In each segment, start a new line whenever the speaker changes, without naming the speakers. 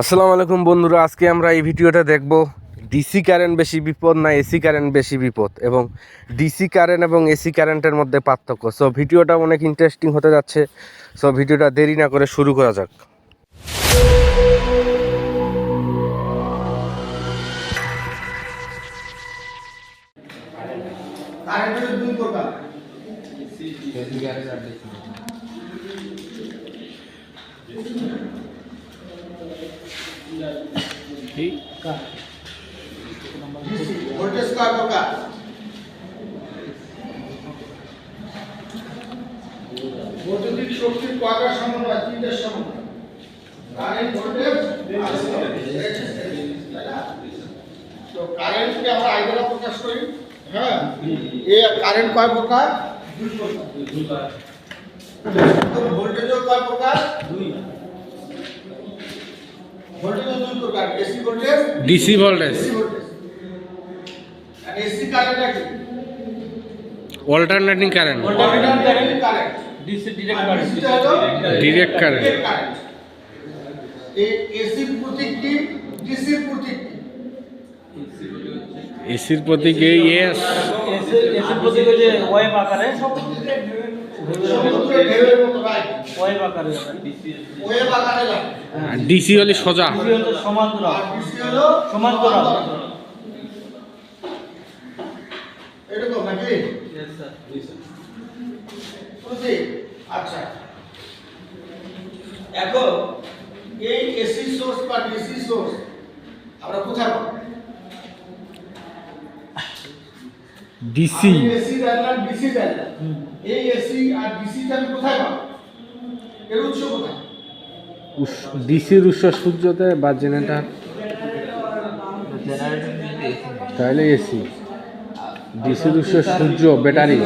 আসসালামু আলাইকুম বন্ধুরা, আজকে আমরা এই ভিডিওটা দেখব ডিসি কারেন্ট বেশি বিপদ না এসি কারেন্ট বেশি বিপদ, এবং ডিসি কারেন্ট এবং এসি কারেন্টের মধ্যে পার্থক্য। সো ভিডিওটা অনেক ইন্টারেস্টিং হতে যাচ্ছে সো ভিডিওটা দেরি না করে শুরু করা যাক
কারেন্টের দুই প্রকার ভোল্টেজ কয় প্রকার বৈদ্যুতিক শক্তির কয়টার সমন্বয় তিনটার সমন্বয়। কারেন্ট ভোল্টেজ তো কারেন্টকে আমরা আইডিয়া প্রকাশ করি। হ্যাঁ? এ কারেন্ট কয় প্রকার? দুই প্রকার তো ভোল্টেজও কয় প্রকার? দুই ভোল্টেজও দুই প্রকার AC voltage
DC voltage.
AC current কি?
Alternating current
alternating current
DC direct current
direct current
এই এসি প্রতীক কি ডিসি প্রতীক কি
এসির প্রতীক ইয়েস
এসি এসি প্রতীক যে ওয়েভ আকারে ডিসি
ওয়েভ আকারে যায়
ডিসি হলে সোজা।
হচ্ছে সমান্তরাল।
ডিসি নাকি?
Sir.
আচ্ছা। এখন এই এসি সোর্স বা ডিসি সোর্স আমরা কোথায় পাবো?
ডিসি
এসি জানলাম ডিসি জানলাম। এই এসি আর ডিসিটা আমি কোথায় পাবো? এর উৎস কোথায়?
ডিসির উৎস সূর্যতে বা জেনারেটার তাহলে এসি ডিসির উৎস সূর্য ব্যাটারি।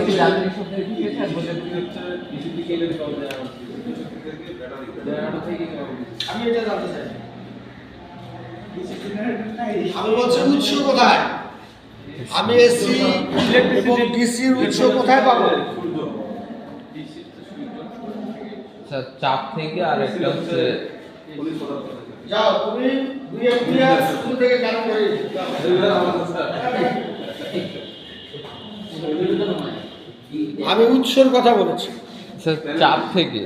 আমি বলছি উৎস কোথায়? আমি এসি এবং ডিসির উৎস কোথায় পাবো?
চাপ থেকে আর একটা হচ্ছে
যাও তুমি দুই স্কুল থেকে কেন করে আমি উৎসর কথা বলেছি।
চাপ থেকে।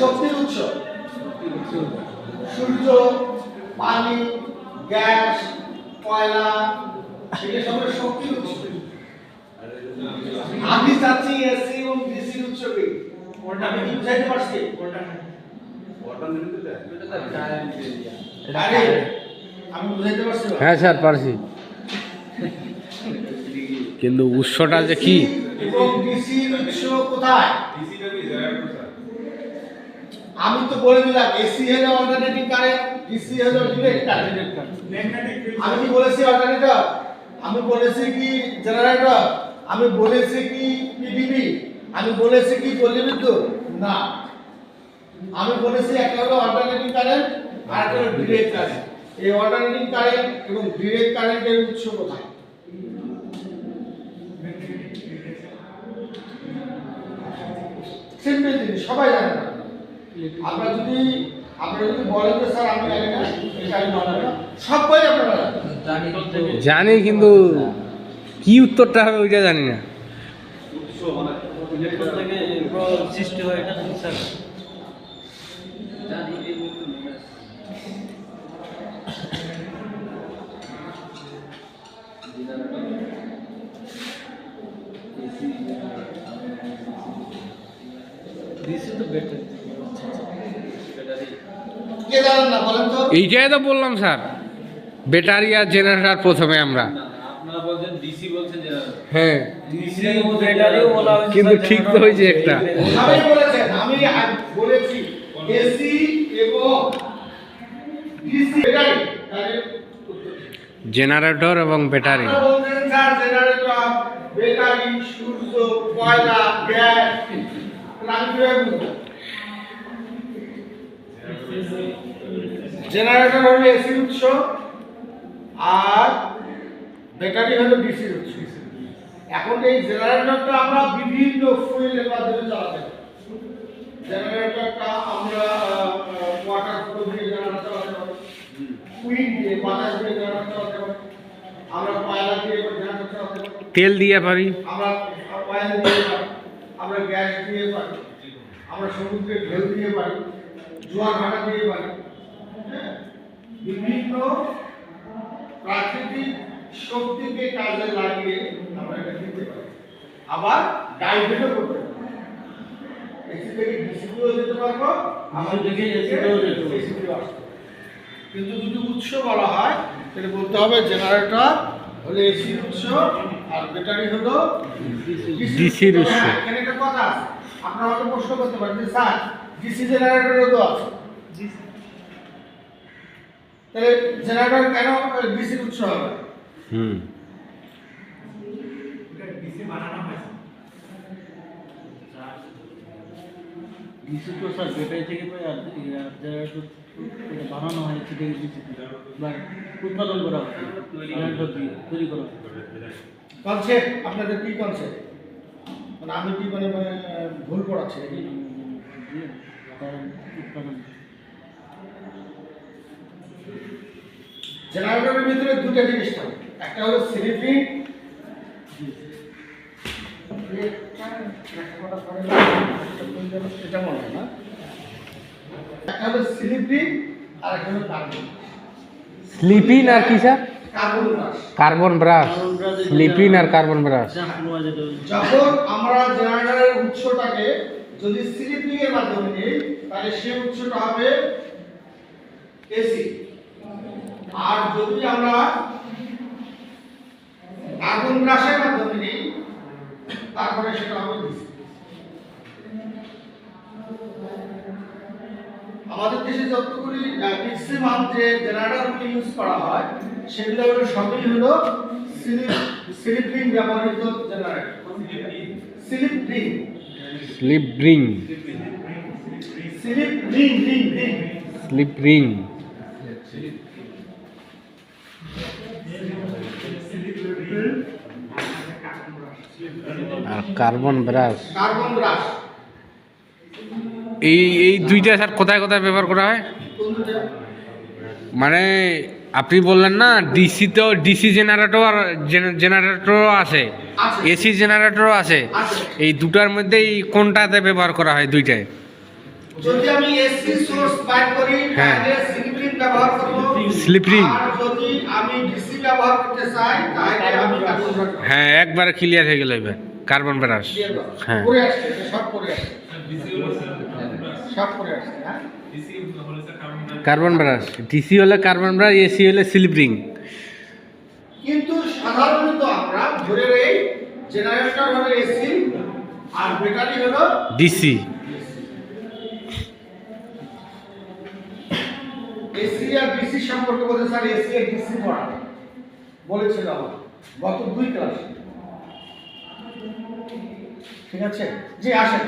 শক্তির উৎস। সূর্য পানি গ্যাস কয়লা এগুলো সব শক্তির উৎস। আমি চাচ্ছি এসি এবং উৎস কি আমি কি বুঝাইতে পারছি? আরে আমি। বুঝাইতে পারছি
হ্যাঁ স্যার পারছি। কিন্তু উৎসটা যে কি?
এবং ডিসি উৎস কোথায়? আমি তো বলে দিলাম এসি হলো অল্টারনেটিং কারেন্ট ডিসি হলো ডিরেক্ট কারেন্ট আমি কি বলেছি অল্টারনেটর আমি বলেছি কি জেনারেটর আমি বলেছি কি পিডিবি আমি বলেছি কি পল্লী বিদ্যুৎ না। আমি বলেছি একটা হলো অল্টারনেটিং কারেন্ট আর একটা হলো ডিরেক্ট কারেন্ট এই অল্টারনেটিং কারেন্ট এবং ডিরেক্ট কারেন্টের উৎস কোথায়? সিম্পল জিনিস সবাই জানে না। আপনারা যদি আপনারা যদি বলেন যে স্যার আমি জানি না এটা আমি জানি না। সবাই আপনারা।
জানি কিন্তু কি উত্তরটা হবে ওইটা জানি না।
ইলেকট্রন থেকে সৃষ্টি হয় এটা স্যার।
এইটাই তো বললাম স্যার। ব্যাটারি আর জেনারেটার প্রথমে আমরা।
আপনারা বলছেন ডিসি বলছেন জেনারেটর
হ্যাঁ।
ডিসি
কিন্তু ঠিক তো হয়েছে একটা।
আমি বলেছি এসি এবং ডিসি
জেনারেটর এবং ব্যাটারি
জেনারেটর হলো এসি উৎস আর ব্যাটারি হলো ডিসির উৎস। এখন এই জেনারেটরটা আমরা বিভিন্ন ফুয়েলের মাধ্যমে চালাতে জেনারেটরটা আমরা ওয়াটার ফ্লো দিয়ে জেনারেটর চালাতে পারি। কুইন দিয়ে বাতাস দিয়ে জেনারেটর চালাতে পারি। আমরা কয়লা দিয়ে জেনারেটর চালাতে পারি।
তেল দিয়ে পারি।
আমরা অয়েল দিয়ে পারি। আমরা গ্যাস দিয়ে পারি। আমরা সমুদ্রে ঢেউ দিয়ে পারি। জোয়ার ভাটা দিয়ে পারি। হ্যাঁ? বিভিন্ন প্রাকৃতিক শক্তিকে কাজে লাগিয়ে আমরা এটা দিতে পারি। আবার ডাইভেটও করতে পারি। এসি থেকে ডিসিতেও যেতে পারব আমার
থেকে AC যেতে পারব।
আসতে কিন্তু যদি উৎস বলা হয় তাহলে বলতে হবে জেনারেটর হলো এসির উৎস আর ব্যাটারি হলো
উৎস।
এখানে একটা কথা আছে। আপনারা হয়তো প্রশ্ন করতে পারেন যে স্যার ডিসি জেনারেটরও তো আছে। তাহলে জেনারেটর কেন ডিসির উৎস হবে?
হুম।
ডিসি তো স্যার ব্যাটারি থেকে পাই আর জেনারেটর বানানো হয় থেকে ডিসি বা উৎপাদন করা হয় তৈরি করা হয়।
কনসেপ্ট আপনাদের কি কনসেপ্ট মানে আমি কি মানে মানে, ভুল পড়াচ্ছি নাকি? জেনারেটরের ভিতরে দুটো জিনিস থাকে। একটা হলো স্লিপিং এটা মনে হয় না একটা হলো স্লিপিং আর একটা হলো কার্বন।
আর কি স্যার?
Carbon brush.
কার্বন স্লিপিন আর কার্বন ব্রাশ।
যখন আমরা জেনারেটরের উৎসটাকে যদি স্লিপিং এর মাধ্যমে নিই তাহলে সেই উৎসটা হবে এসি। আর যদি আমরা কার্বন ব্রাশের মাধ্যমে নিই তারপরে সেটা হবে ডিসি আমাদের দেশে যতগুলি ম্যাক্সিমাম যে জেনারেটরগুলি ইউজ করা হয় সেগুলো হলো সবই হলো স্লিপ রিং ব্যবহৃত generator. Slip ring
slip ring
slip ring ring ring
slip ring আর কার্বন ব্রাশ
কার্বন ব্রাশ
এই এই দুইটা স্যার কোথায় কোথায় ব্যবহার করা হয় মানে আপনি বললেন না ডিসি তো ডিসি জেনারেটর আর জেনারেটরও আছে। এসি জেনারেটরও আছে। এই দুটার মধ্যেই কোনটাতে ব্যবহার করা হয় দুইটায়
যদি আমি এসি সোর্স বাইর করি
হ্যাঁ।
তাহলে স্লিপ ব্যবহার করব
স্লিপ।
আর যদি আমি ডিসি ব্যবহার করতে চাই তাহলে আমি কার্বন ব্রাশ
হ্যাঁ একবারে ক্লিয়ার হয়ে গেল এবার কার্বন ব্রাশ। হ্যাঁ।
পরে আসছে এটা সব পরে আসছে। সব পরে আসছে হ্যাঁ?
Carbon brush. ডিসি হলে কার্বন ব্রাশ এসি হলে স্লিপ রিং
কিন্তু সাধারণত আমরা ধরে নেই জেনারেটর হলো এসি আর ব্যাটারি হলো
ডিসি
এসি আর ডিসি সম্পর্কে বলতে স্যার এসি আর ডিসি পড়া। বলেছিল আমার গত দুই ক্লাস ঠিক আছে? জি, আসেন।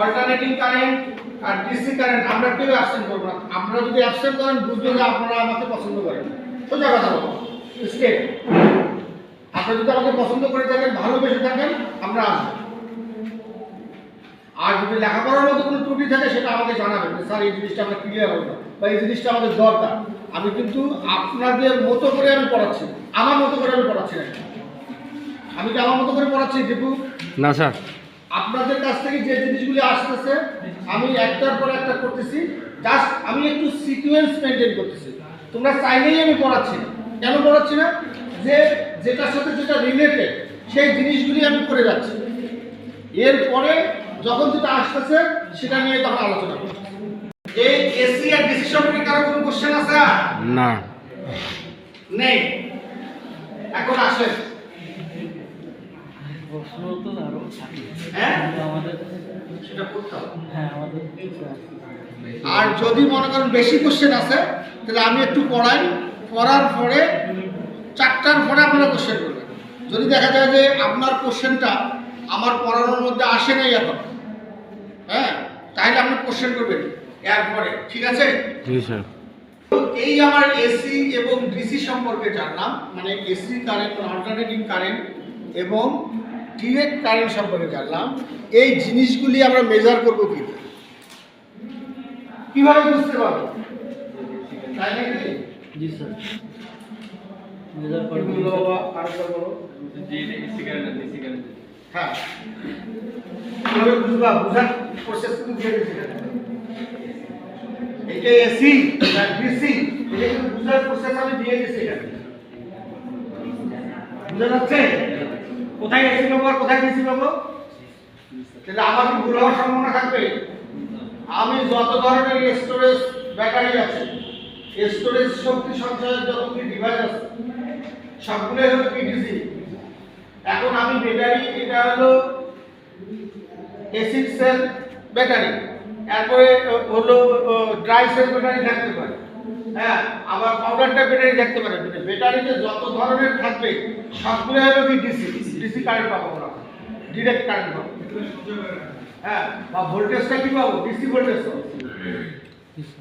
অল্টারনেটিং কারেন্ট আর ডিসি কারেন্ট আমরা কেউ অ্যাবসেন্ট করব না। আপনারা যদি অ্যাবসেন্ট করেন, বুঝবেন যে আপনারা আমাকে পছন্দ করেন সোজা কথা বলব। স্টেপ আপনারা যদি আমাকে পছন্দ করে থাকেন, ভালোবেসে থাকেন, আমরা আসব। আর যদি লেখাপড়ার মধ্যে কোনো ত্রুটি থাকে, সেটা আমাকে জানাবেন স্যার, এই জিনিসটা আমরা ক্লিয়ার হলো বা এই জিনিসটা আমাদের দরকার। আমি কিন্তু আপনাদের মতো করে আমি পড়াচ্ছি আমার মতো করে আমি পড়াচ্ছি না। আমি কি আমার মতো করে পড়াচ্ছি দীপু
না স্যার।
আপনাদের কাছ থেকে যে জিনিসগুলি আসতেছে আমি একটার পর একটা করতেছি। জাস্ট আমি একটু সিকোয়েন্স মেনটেন করতেছি। তোমরা চাইলেই আমি পড়াচ্ছি না। কেন পড়াচ্ছি না? যে যেটার সাথে যেটা রিলেটেড সেই জিনিসগুলি আমি করে যাচ্ছি। এরপরে যখন যেটা আসতেছে সেটা নিয়ে তখন আলোচনা করব। এই এসি আর ডিসি সম্পর্কে কারও কোনো কোশ্চেন আছে?
না।
নেই। এখন আসেন।
প্রশ্ন তো
হ্যাঁ?
আমাদের
সেটা করতে হবে।
হ্যাঁ আমাদের
আর যদি মনে করেন বেশি কোশ্চেন আছে তাহলে আমি একটু পড়াই। পড়ার পরে চারটার পরে আপনারা কোশ্চেন করবেন। যদি দেখা যায় যে আপনার কোশ্চেনটা আমার পড়ানোর মধ্যে আসে নাই এখন হ্যাঁ তাহলে আপনি কোশ্চেন করবেন এরপরে। ঠিক আছে? এই আমার এসি এবং ডিসি সম্পর্কে জানলাম। মানে এসি কারেন্ট অল্টারনেটিং কারেন্ট এবং ডিরেক্ট কারেন্ট সম্পর্কে জানলাম এই জিনিসগুলি আমরা মেজার করব কি? কীভাবে বুঝতে পারব? তাই নাকি?
জি স্যার। মেজার।
হ্যাঁ। কীভাবে বুঝবা? বুঝার প্রসেস কিন্তু দিয়ে দিচ্ছি এটা এসি না ডিসি এটা কিন্তু বুঝার প্রসেস আমি দিয়ে দিচ্ছি বুঝা যাচ্ছে? কোথায় এসি পাবো আর কোথায় ডিসি পাবো? তাহলে আমার কি ভুল হওয়ার সম্ভাবনা থাকবে? আমি যত ধরনের স্টোরেজ ব্যাটারি আছে স্টোরেজ শক্তি সঞ্চয়ের যত কি ডিভাইস আছে সবগুলোই হলো পিডিসি এখন আমি ব্যাটারি এটা হলো এসিড সেল ব্যাটারি তারপরে হলো ড্রাই সেল ব্যাটারি থাকতে পারে। হ্যাঁ আবার পাউডারটা ব্যাটারি থাকতে পারে মানে ব্যাটারিতে যত ধরনের থাকবে, সবগুলো হলো কি ডিসি ডিসি কারেন্ট পাবো আমরা। ডিরেক্ট কারেন্ট পাবো। হ্যাঁ বা ভোল্টেজটা কি পাবো? ডিসি ভোল্টেজ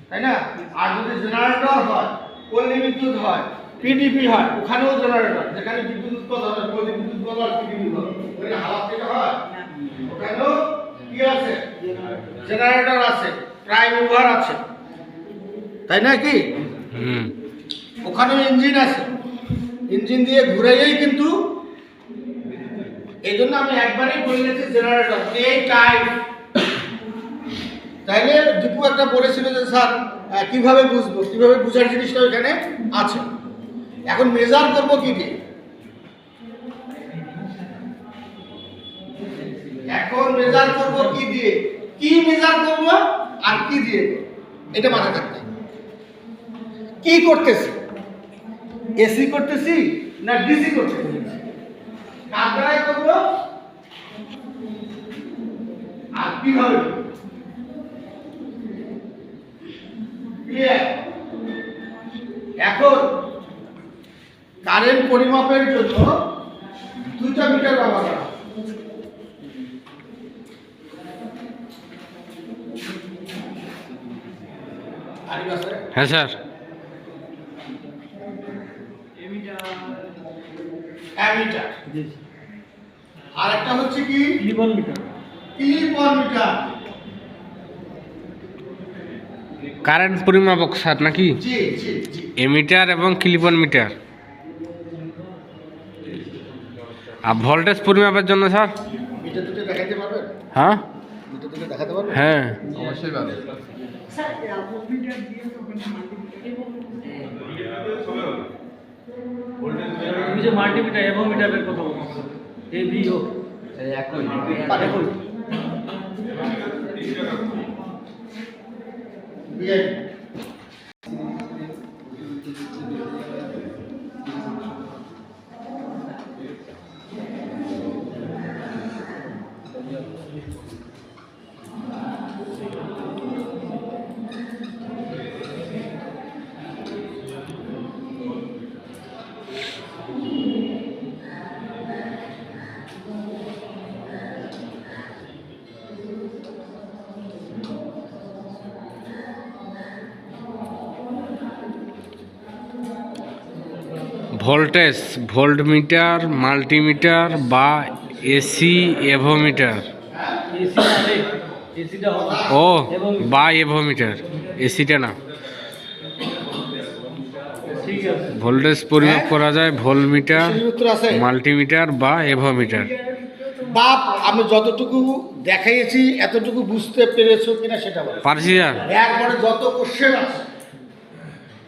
তাই না? আর যদি জেনারেটর হয় পল্লী বিদ্যুৎ হয় পিডিপি হয়, ওখানেও জেনারেটর যেখানে বিদ্যুৎ উৎপাদন হয় পল্লী বিদ্যুৎ উৎপাদন হয় পিডিপি হয়। ওই হাওয়া থেকে হয়, ওখানেও কি আছে? জেনারেটর আছে প্রাইম মুভার আছে। তাই না কি? ওখানেও ইঞ্জিন আছে। ইঞ্জিন দিয়ে ঘুরেই কিন্তু এই জন্য আমি একবারই বলে গেছি জেনারেটর এই তাইলে দীপু একটা বলেছিল যে, স্যার কীভাবে বুঝব? কীভাবে বুঝার জিনিসটা ওখানে আছে? এখন মেজার করব কি দিয়ে? এখন মেজার করব কি দিয়ে? কি মেজার করব আর কি দিয়ে? এটা মাথায় থাকতে। কি করতেছি? এসি করতেছি না ডিসি করতেছি? কার দ্বারাই করব এখন কারেন্ট পরিমাপের জন্য দুইটা মিটার ব্যবহার করা? হ্যাঁ
স্যার।
অ্যামিটার
জি
আর একটা হচ্ছে কি?
মিটার।
মিটার।
কারেন্ট পরিমাপক স্যার নাকি?
জি জি জি।
এমিটার এবং কিলিপন মিটার। আর ভোল্টেজ পরিমাপের জন্য স্যার?
মিটার দুটো দেখাতে পারবেন
হ্যাঁ?
মিটার দুটো দেখাতে পারবেন
হ্যাঁ।
অবশ্যই
যে মাল্টিমিটার এবং মিটারের কথা বলছো এ বি ও
একই
পারে কই বিয়ে
ভোল্টেজ ভোল্টমিটার মাল্টিমিটার বা এসি এভোমিটার। ও বা এভোমিটার এসিটা না। ভোল্টেজ পরিমাপ করা যায় ভোল্টমিটার মাল্টিমিটার বা এভোমিটার।
বাপ আমি যতটুকু দেখাইছি এতটুকু বুঝতে পেরেছ কিনা সেটা বলো।
পারছি
যত কোশ্চেন আছে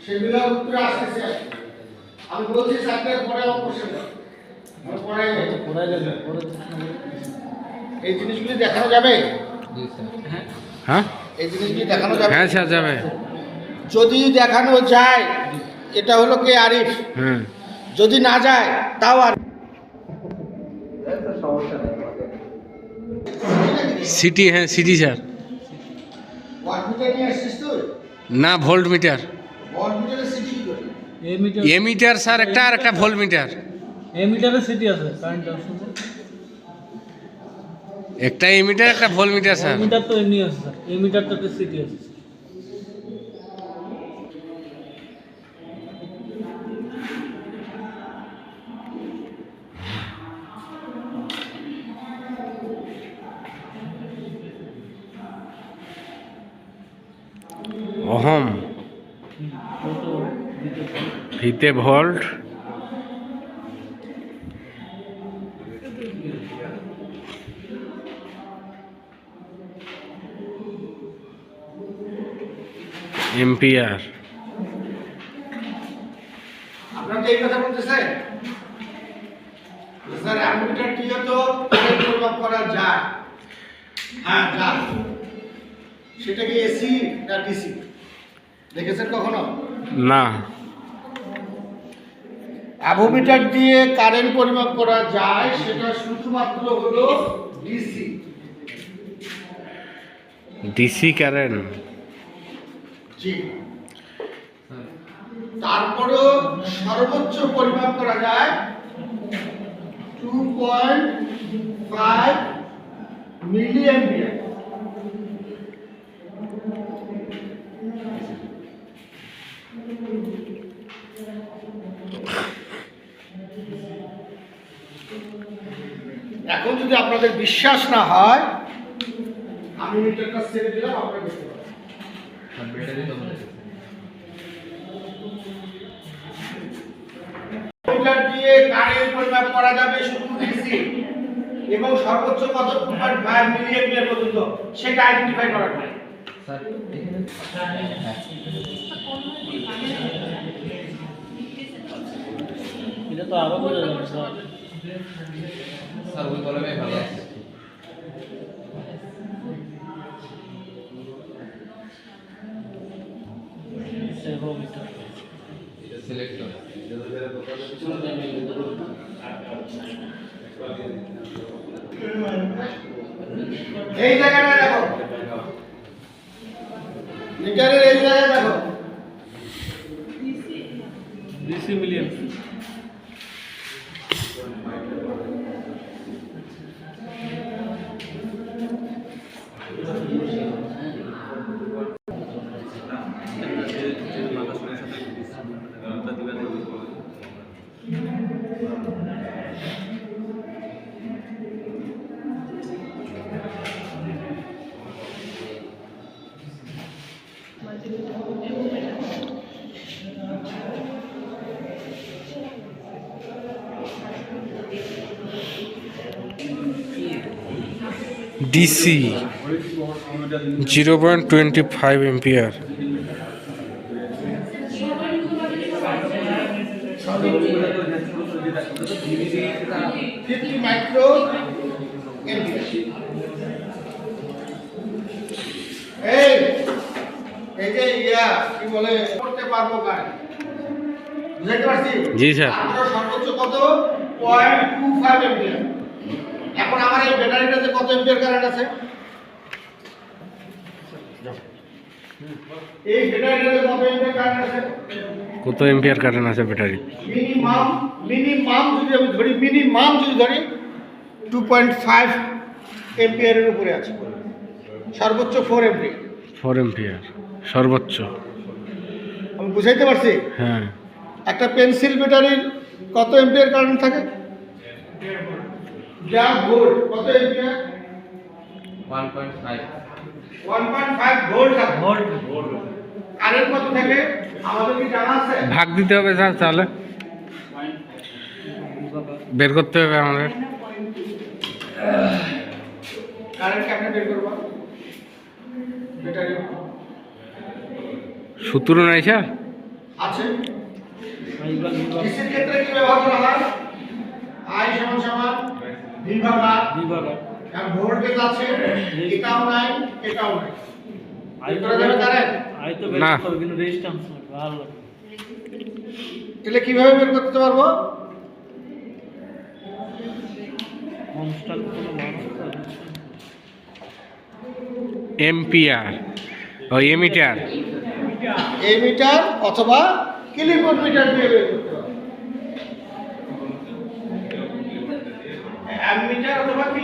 সেগুলোর উত্তর আসতেছে। আমি বলছি চারটের পরে আমার কোশ্চেন পরে
পড়া যাবে। পরে
এই জিনিসগুলি দেখানো যাবে?
জি স্যার।
হ্যাঁ।
এই জিনিসগুলি দেখানো যাবে?
হ্যাঁ স্যার যাবে।
যদি দেখানো যায় এটা হলো কে আরিফ?
হ্যাঁ
যদি না যায় তাও আর
সিটি হ্যাঁ সিটি স্যার। না
কি করে
এ মিটার
স্যার একটা আর একটা ভোল্ট মিটার
এ মিটারে সিটি আছে কারেন্ট
একটা এ মিটার একটা ভোল্ট মিটার স্যার
মিটার তো এমনি আছে স্যার এ মিটার তো সিটি আছে।
অহম। ভিতে ভোল্ট। এম্পিয়ার
আপনারা এই কথা বলতেছেন? স্যার অ্যামিটার কি তো পরিমাপ করা যায়। হ্যাঁ যায়। সেটা কি এসি না ডিসি? দেখেছেন কখনো?
না।
অ্যাভোমিটার দিয়ে কারেন্ট পরিমাপ করা যায় সেটা শুধুমাত্র হলো ডিসি।
DC current.
জি। তারপরেও সর্বোচ্চ পরিমাপ করা যায় two point five milliampere এখন যদি আপনাদের বিশ্বাস না হয়, আমি মিটারটা ছেড়ে দিলাম, আপনারা পরিমাপ করা যাবে শুধু এবং সর্বোচ্চ কত? পর্যন্ত। সেটা করা যায়
ওই কলমে ভালো আছে। সিলেক্টর
এই জায়গাটা দেখো। মিটারের এই জায়গায় দেখো।
DC million.
DC zero point twenty five ampere জি, স্যার।
সর্বোচ্চ কত? পয়েন্ট টু ফাইভ এম্পিয়ার এখন আমার এই ব্যাটারিটাতে কত এম্পিয়ার কারেন্ট আছে? এই ব্যাটারিটাতে কত এম্পিয়ার কারেন্ট আছে?
কত এম্পিয়ার কারেন্ট আছে ব্যাটারি?
মিনিমাম মিনিমাম যদি আমি ধরি মিনিমাম যদি ধরি টু পয়েন্ট ফাইভ এম্পিয়ারের উপরে আছে। সর্বোচ্চ ফোর এম্পিয়ার
ফোর এম্পিয়ার সর্বোচ্চ।
আমি বুঝাইতে পারছি?
হ্যাঁ।
একটা পেন্সিল ব্যাটারির কত এম্পিয়ার কারেন্ট থাকে? যা ভোল্ট কত ampere
one point five
one point five volt থাকে
ভোল্ট।
কারেন্ট কত থাকে? আমাদের কি জানা আছে?
ভাগ দিতে হবে স্যার তাহলে। বের করতে হবে আমাদের।
কারেন্ট কেমনে বের করব? ব্যাটারি
সূত্র নাই স্যার
আছে। ক্ষেত্রে কি ব্যবহার করা হয়? আই সমান সমান ভি ভাগ আর
বিভাগ
আর ভোল্টেজ আছে এটাও নাই এটাও নাই।
আই
করা যাবে কারেন্ট
আই তো বের করবে কিন্তু রেজিস্ট্যান্স ভালো।
তাহলে কীভাবে বের করতে পারব?
কনস্ট্রাক্ট কোনো মানুষ
এম্পিয়ার ও এমিটার
এই মিটার অথবা কিলোভোল্ট মিটার দিয়ে বের করতে অ্যামিটার অথবা কি।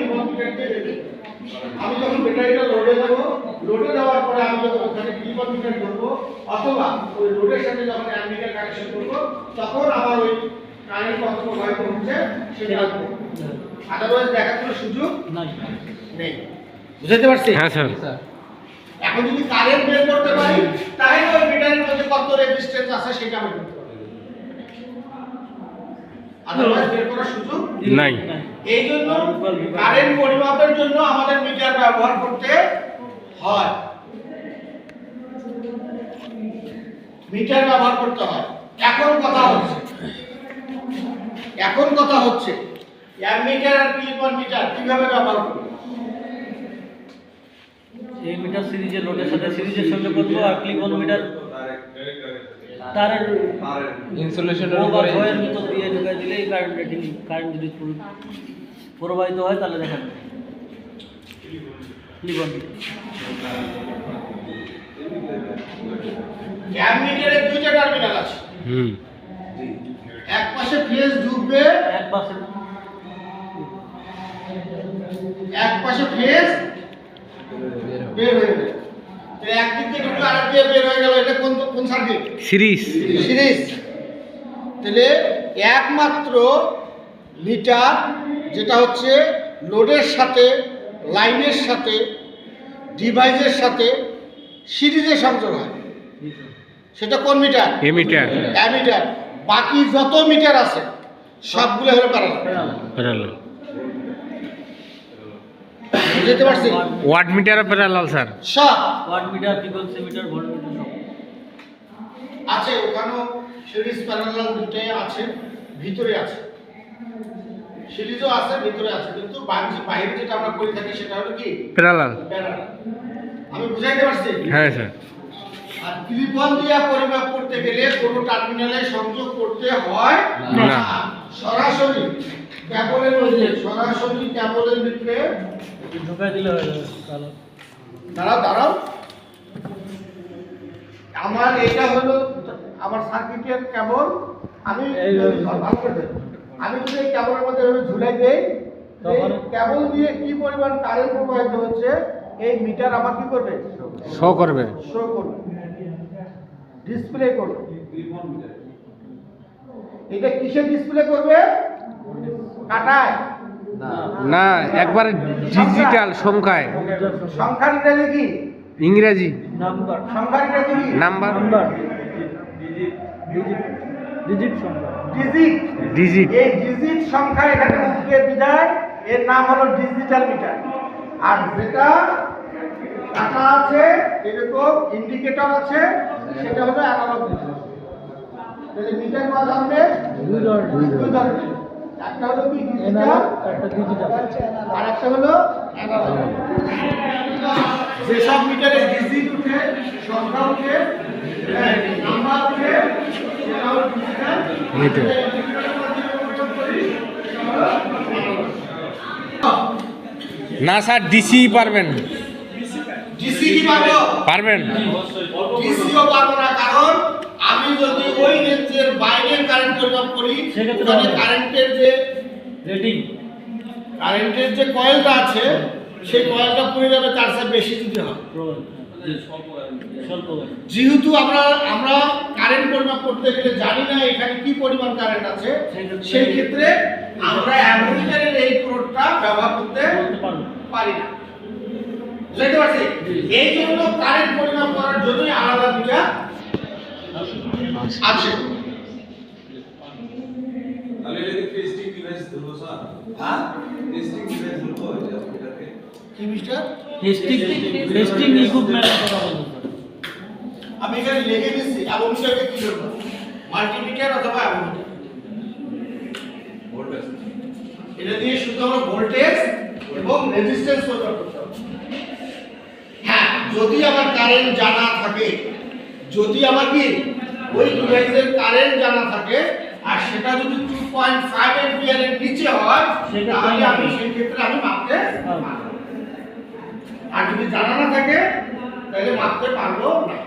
আমি যখন ব্যাটারিটা লোডে দেবো লোডে দেওয়ার পরে আমি যখন ওখানে কিলোভোল্ট মিটার করব অথবা ওই লোডের সাথে যখন অ্যামিটার কানেকশন করব তখন আমার ওই কারেন্ট কত প্রবাহিত হচ্ছে সেটা আসবে আদারওয়াইজ দেখার কোনো সুযোগ
নাই।
নেই। বুঝতে পারছি?
হ্যাঁ স্যার।
এখন যদি কারেন্ট বের করতে পারি তাহলে ওই মিটারের মধ্যে কত রেজিস্ট্যান্স আছে সেটা আমি করতে পারি আদারওয়াইজ বের করার সুযোগ
নাই।
এই জন্য কারেন্ট পরিমাপের জন্য আমাদের মিটার ব্যবহার করতে হয়। মিটার ব্যবহার করতে হয়। এখন কথা হচ্ছে। এখন কথা হচ্ছে। অ্যামিটার আর ক্লিপার মিটার কীভাবে ব্যবহার করব?
এই মিটার সিরিজের লোডের সাথে সিরিজের সঙ্গে করব আর ক্লিপ অন মিটার তারের
ইনসুলেশনের উপরে
ভয়ের ভিতর দিয়ে ঢুকাই দিলেই কারেন্ট রেটিং কারেন্ট যদি পুরো- প্রবাহিত হয় তাহলে দেখা যাবে। ক্লিপ অন মিটার
অ্যামিটারের দুইটা টার্মিনাল আছে।
হুম।
এক পাশে ফেজ ঢুকবে
এক পাশে।
এক পাশে ফেজ বের হয়ে ঢুকলে আরেক দিয়ে বের হয়ে গেল এটা কোন কোন সার্কিট
সিরিজ।
সিরিজ। তাহলে একমাত্র মিটার যেটা হচ্ছে লোডের সাথে লাইনের সাথে ডিভাইসের সাথে সিরিজে সংযোগ হয়। সেটা কোন মিটার?
এমিটার
অ্যামিটার বাকি যত মিটার আছে সবগুলো হলো প্যারালাল
প্যারালাল
বুঝতে পারছি?
ওয়াট মিটার প্যারালাল স্যার
সব।
Watt meter frequency meter volt সব।
আছে ওখানেও সিরিজ প্যারালাল দুটাই আছে ভিতরে আছে। সিরিজও আছে ভিতরে আছে। কিন্তু বাহ্যিক- বাইরে যেটা আমরা করে থাকি সেটা হলো কি?
প্যারালাল।
প্যারালাল আমি বুঝাইতে পারছি?
হ্যাঁ স্যার।
আর ত্রিপল দিয়া পরিমাপ করতে গেলে কোনো টার্মিনালে সংযোগ করতে হয়
না।
সরাসরি ক্যাবলের মধ্যে সরাসরি ক্যাবলের ভিতরে।
ঢুকাই দিলে হয়ে যাবে তাহলে
দাঁড়াও দাঁড়াও। আমার এটা হলো আমার সার্কিটের কেবল আমি
এই
ভালো করে দেখো। আমি যদি এই কেবলের মধ্যে ঝুলাই দেই।
তখন?
কেবল দিয়ে কি পরিমাণ কারেন্ট প্রবাহিত হচ্ছে এই মিটার আমার কি করবে?
শো করবে।
শো করবে। ডিসপ্লে করবে। এটা কিসে ডিসপ্লে করবে? কাটায়।
না একবারে ডিজিটাল সংখ্যায়।
সংখ্যার ইংরেজি কি?
ইংরেজি।
নাম্বার
সংখ্যার ইংরেজি কি?
নাম্বার
ডিজিট ডিজিট সংখ্যা।
ডিজিট।
ডিজিট।
এই ডিজিট সংখ্যা এখানে উঠবে বিদায়। এর নাম হলো ডিজিটাল মিটার। আর যেটা কাটা আছে এরকম ইন্ডিকেটর আছে সেটা হলো অ্যানালগ মিটার তাহলে মিটার কয় ধরনের।
দুই ধরনের।
একটা হলো কি ডিজিটাল
একটা ডিজিটাল
আর একটা হলো অ্যানালগ যেসব মিটারে ডিজিট উঠে সংখ্যা উঠে নাম্বার উঠে
না স্যার ডিসি পারবেন।
ডিসি কি পাবো
পারবেন।
ডিসিও পাবো না কারণ আমি যদি ওই রেঞ্জের বাইরের কারেন্ট পরিমাপ করি
সেক্ষেত্রে
ওখানে কারেন্টের যে
রেটিং
কারেন্টের যে কয়েলটা আছে সেই কয়েলটা পড়ে যাবে তার চেয়ে বেশি যদি হয়।
স্বল্প গাড়ি
যেহেতু আমরা আমরা কারেন্ট পরিমাপ করতে গেলে জানি না এখানে কি পরিমাণ কারেন্ট আছে সেই ক্ষেত্রে আমরা অ্যামোনিটারের এই প্রোডটা ব্যবহার করতে পারি না। বুঝতে পারছি? এই জন্য কারেন্ট পরিমাপ করার জন্যই আলাদা দুটা আছে।
তাহলে এটাকে টেস্টিং ডিভাইস ধরবো স্যার।
হ্যাঁ?
টেস্টিং ডিভাইস ধরবো
কি মিস্টার
টেস্টিং টেস্টিং ইকুইপমেন্ট কথা স্যার
আমি এখানে লিখে দিচ্ছি অ্যামোনিটারকে কি করব? মাল্টিমিটার অথবা
ভোল্টেজ
এটা দিয়ে শুধু আমরা ভোল্টেজ এবং রেজিস্ট্যান্স পরিমাপ করতে হবে। হ্যাঁ যদি আমার কারেন্ট জানা থাকে যদি আমার কি? ওই ডিভাইসের কারেন্ট জানা থাকে আর সেটা যদি টু পয়েন্ট ফাইভ এর নিচে হয় তাহলে আমি সেই ক্ষেত্রে আমি মাপতে। পারব। আর যদি জানা না থাকে তাহলে মাপতে পারব না।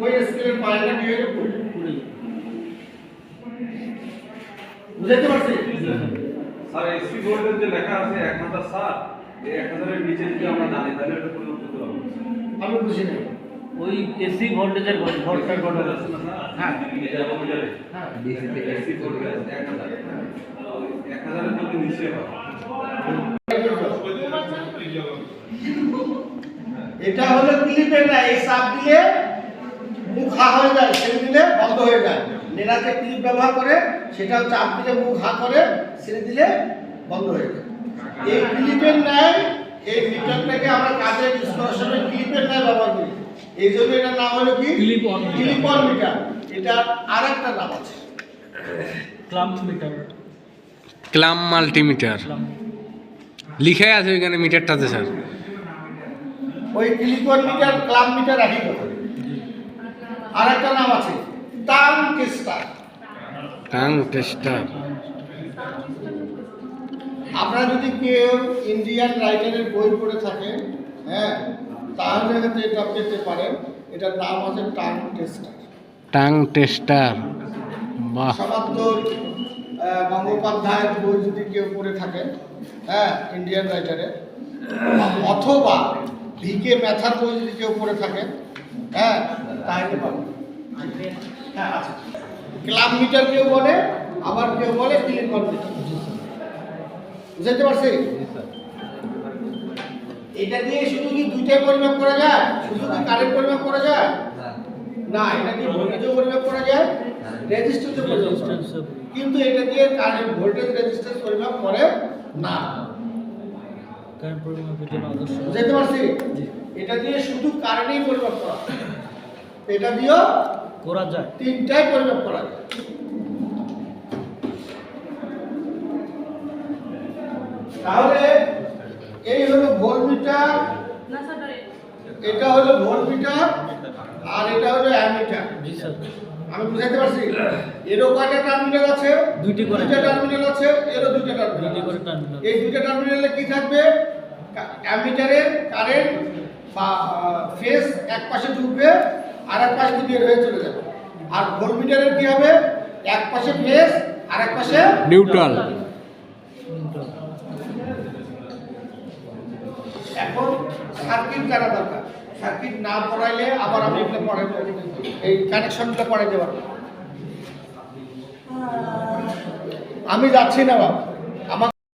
ওই স্কেলের কয়েলটা নিয়ে গেলে পড়বে।
পুরো
বুঝতে পারছি?
স্যার এসপি ভোল্টেজ যে লেখা আছে এক হাজার স্যার এই এক হাজারের নিচে যদি আমরা জানি তাহলে এটা পরিমাপ করতে পারব।
আমি বুঝি না।
ওই এসি ভোল্টেজের
হ্যাঁ।
এই যে অ্যামোমিটারে
হ্যাঁ
ডিসি থেকে
এসপি ভোল্টেজ এক হাজার। এক হাজারের যদি নিচে হয়।
এটা হলো ক্লিপের না এই চাপ দিলে মুখ হা হয়ে যায় ছেড়ে দিলে বন্ধ হয়ে যায়। নেড়া যে ক্লিপ ব্যবহার করে সেটাও চাপ দিলে মুখ হা করে ছেড়ে দিলে বন্ধ হয়ে যায়। এই ক্লিপের ন্যায় এই মিটারটাকে আমরা কাজে ইউজ করার সময় ক্লিপের ন্যায় ব্যবহার করি। এই জন্য এটার নাম হলো কি? ক্লিপ অন মিটার এটা আর একটা নাম আছে।
মিটার
ক্লাম মাল্টিমিটার লিখাই আছে ওইখানে মিটারটাতে স্যার।
ওই clip on meter clamp meter একই কথা আর একটা নাম আছে টার্ম টেস্টার
টাং টেস্টার
আপনারা যদি কেউ ইন্ডিয়ান রাইটারের বই পড়ে থাকেন হ্যাঁ তাহলে হয়তো এটা পেতে পারেন। এটার নাম আছে টার্ম টেস্টার।
Tongue tester. বাহ।
সমাপ্ত গঙ্গোপাধ্যায়ের বই যদি কেউ পড়ে থাকেন হ্যাঁ ইন্ডিয়ান রাইটারে অথবা ভিকে ম্যাথার বই যদি কেউ পড়ে থাকেন হ্যাঁ তাহলে হ্যাঁ আছে ক্লাব মিটার কেউ বলে আবার কেউ বলে ক্লিনিকল মিটার বুঝতে পারছি? এটা দিয়ে শুধু কি দুইটাই পরিমাপ করা যায়? শুধু কি কারেন্ট পরিমাপ করা যায়? না এটা কি ভোল্টেজও পরিমাপ করা যায় রেজিস্ট্যান্সও পরিমাপ কিন্তু এটা দিয়ে কারেন্ট ভোল্টেজ রেজিস্ট্যান্স পরিমাপ করে না।
কারেন্ট পরিমাপের জন্য আদর্শ
বুঝতে পারছি এটা দিয়ে শুধু কারেন্টই পরিমাপ করা এটা দিয়েও
করা যায়।
তিনটাই পরিমাপ করা যায়। তাহলে এই হলো ভোল্টমিটার এটা হলো ভোল্টমিটার আর এটা হলো অ্যামিটার। আমি বুঝাইতে পারছি? এরও কয়টা টার্মিনাল আছে?
দুইটি করে।
দুইটা টার্মিনাল আছে এরও দুইটা টার্মিনাল
দুইটি করে টার্মিনাল।
এই দুইটা টার্মিনালে কি থাকবে? অ্যামিটারের কারেন্ট বা ফেস এক পাশে ঢুকবে আর এক পাশে দিয়ে বের হয়ে চলে যাবে। আর ভোল্টমিটারের কি হবে? এক পাশে ফেস আর এক পাশে
নিউট্রাল
এখন সার্কিট জানা দরকার। সার্কিট না পড়াইলে আবার আমি এগুলো পড়াই এই কানেকশনগুলো পড়াইতে পারব আমি যাচ্ছি না বাবা।